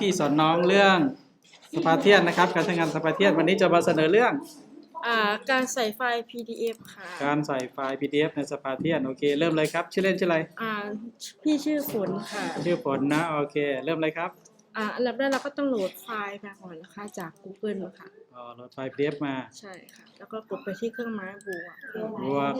พี่สอนน้องเรื่องสปาเทียนนะครับ การใช้งานสปาเทียนวันนี้จะมาเสนอเรื่อง อ่าการใส่ไฟล์ PDF ค่ะการใส่ไฟล์ PDF ในสปาเทียนโอเค เริ่มเลยครับ ชื่อเล่นชื่ออะไรอ่าพี่ชื่อฝนค่ะชื่อฝนนะโอเค เริ่มเลยครับอ่าอันดับแรกเราก็ต้องโหลดไฟล์มาก่อนนะคะจาก Google ค่ะอ๋อโหลดไฟล์ PDF มาใช่ค่ะ แล้วก็กดไปที่เครื่องไม้บวกบวก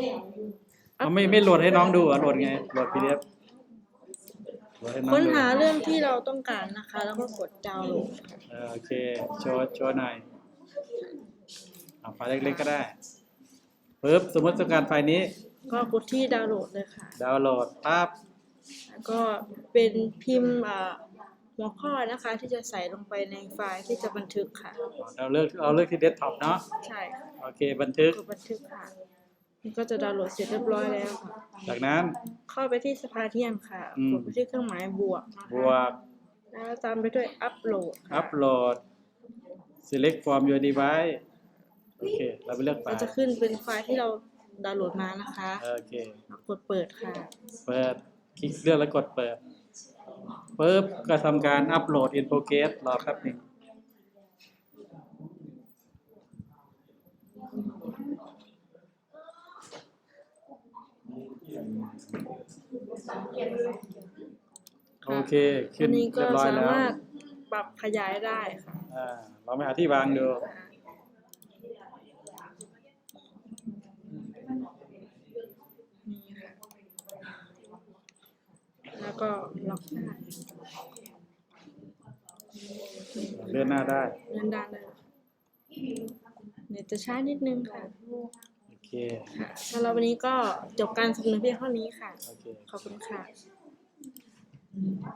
เอาไม่ไม่โหลดให้น้องดูเหรอะโหลดไงโหลด PDF โหลดให้น้อง ค้นดูหาเรื่องที่เราต้องการนะคะ แล้วก็กดดาวน์โหลดค่ะเออโอเค โชว์โชว์หน่อยเอาไฟล์เล็กๆก็ได้ปึ๊บสมมติต้องการไฟล์นี้ ก็กดที่ดาวน์โหลดเลยค่ะ ดาวน์โหลดปั๊บแล้วก็เป็นพิมพ์อ่าหัวข้อนะคะที่จะใส่ลงไปในไฟล์ที่จะบันทึกค่ะ เราเลือกเราเลือกที่เดสก์ท็อปเนาะใช่ค่ะโอเคบันทึกกดบันทึกค่ะ นี่ก็จะดาวน์โหลดเสร็จเรียบร้อยแล้วค่ะ จากนั้น เข้าไปที่สภาเทียมค่ะ อืม กดไปที่เครื่องหมายบวกนะคะบวก แล้วตามไปด้วยอัปโหลดค่ะอัปโหลด select from your device โอเค เราไปเลือกไฟก็ล์จะขึ้นเป็นไฟล์ที่เราดาวน์โหลดมานะคะโอเคแล้วกดเปิดค่ะ เปิด คลิกเลือกแล้วกดเปิดปุ๊บก็ทำการอัปโหลด in progress รอแป๊บหนึ่ง โอเคขึ้อันนนี้ก็เรียบร้อยสาแล้วมารถปรับขยายได้ค่ะ อ่าเราไปหาที่วางดูนี่ค่ะ แล้วก็ล็อกได้เลื่อนหน้าได้ เลื่อนด้านได้เดี๋ยวจะช้านิดนึงค่ะโอ เคค่ะสำหรับวันนี้ก็จบการเสนอเพียงเท่านี้ค่ะ โอเค ขอบคุณค่ะ